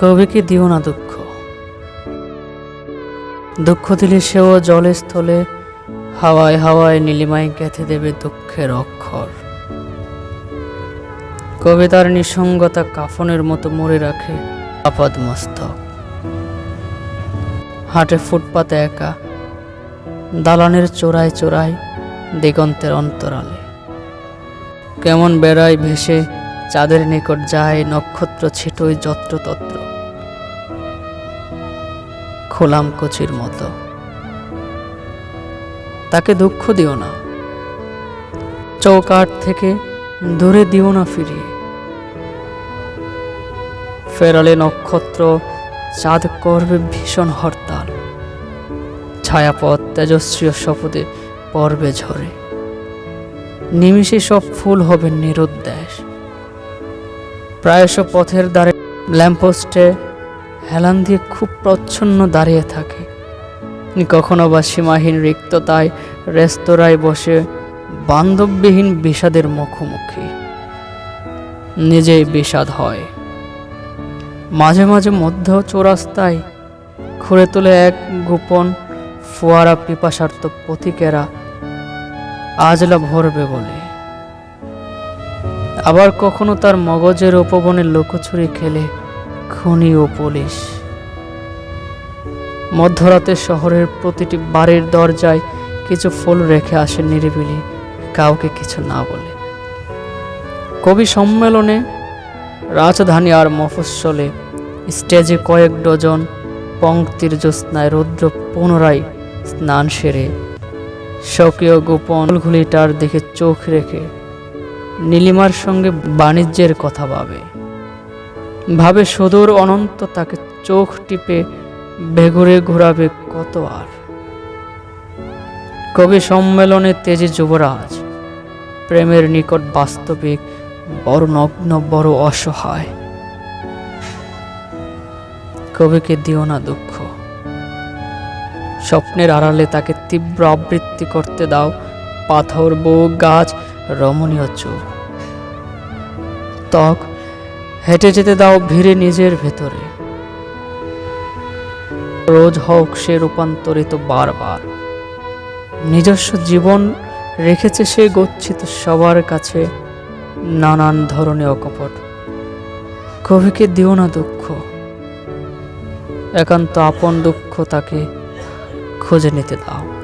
কবিকে দিও না দুঃখ। দুঃখ দিলে সেও জলে স্থলে হাওয়ায় হাওয়ায় নীলিমায় গেঁথে দেবে দুঃখের অক্ষর। কবিতার নিঃসঙ্গতা কাফনের মতো মরে রাখে আপাদ মস্তক। হাটে ফুটপাতে একা, দালানের চোরায় চোরায় দিগন্তের অন্তরালে। কেমন বেড়ায় ভেসে চাঁদের নিকট যায় নক্ষত্র ছিটই যত্রতত্র। খোলাম কচির মতো। তাকে দুঃখ দিও না। চৌকাট থেকে দূরে দিও না ফিরিয়ে। ফেরালে নক্ষত্র চাঁদ করবে ভীষণ হরতাল। ছায়াপথ তেজস্বী শপথে পর্বে ঝরে। নিমিষে সব ফুল হবে নিরুদ্দেশ। প্রায়শ পথের দ্বারে ল্যাম্পোস্টে হেলান দিয়ে খুব প্রচ্ছন্ন দাঁড়িয়ে থাকে। কখনো বা সীমাহীন রিক্ততায় রেস্তোরাঁয় বসে বান্ধববিহীন বিষাদের মুখোমুখি। নিজেই বিষাদ হয়। মাঝে মাঝে মধ্য চৌরাস্তায় খুঁড়ে তোলে এক গোপন ফোয়ারা পিপাসার্থ পথিকেরা, আজলা ভরবে বলে। আবার কখনো তার মগজের উপবনে লুকোছুরি খেলে খুনি ও পুলিশ মধ্যরাতে শহরের প্রতিটি বাড়ির দরজায় কিছু ফুল রেখে আসে নিরিবিলি, কাউকে কিছু না বলে। কবি সম্মেলনে রাজধানী আর মফস্বলে স্টেজে কয়েক ডজন পঙ্ক্তির জ্যোৎস্নায় রুদ্র পুনরায় স্নান সেরে স্বকীয় গোপন ঘুলিটার দিকে চোখ রেখে নীলিমার সঙ্গে বাণিজ্যের কথা ভাবে। ভাবে সুদূর অনন্ত তাকে চোখ টিপে বেঘুরে ঘোরাবে কত আর। কবি সম্মেলনে তেজে যুবরাজ, প্রেমের নিকট বাস্তবিক বড় নগ্ন, বড় অসহায়। কবিকে দিও না দুঃখ। স্বপ্নের আড়ালে তাকে তীব্র আবৃত্তি করতে দাও, পাথর, বউ, গাছ, রমণীয় চোখ। ত্বক হেঁটে যেতে দাও ভিড়ে নিজের ভেতরে। রোজ হোক সে রূপান্তরিত বারবার। নিজস্ব জীবন রেখেছে সে গচ্ছিত সবার কাছে নানান ধরনের অকপট। কবিকে দিও না দুঃখ। একান্ত আপন দুঃখ তাকে খুঁজে নিতে দাও।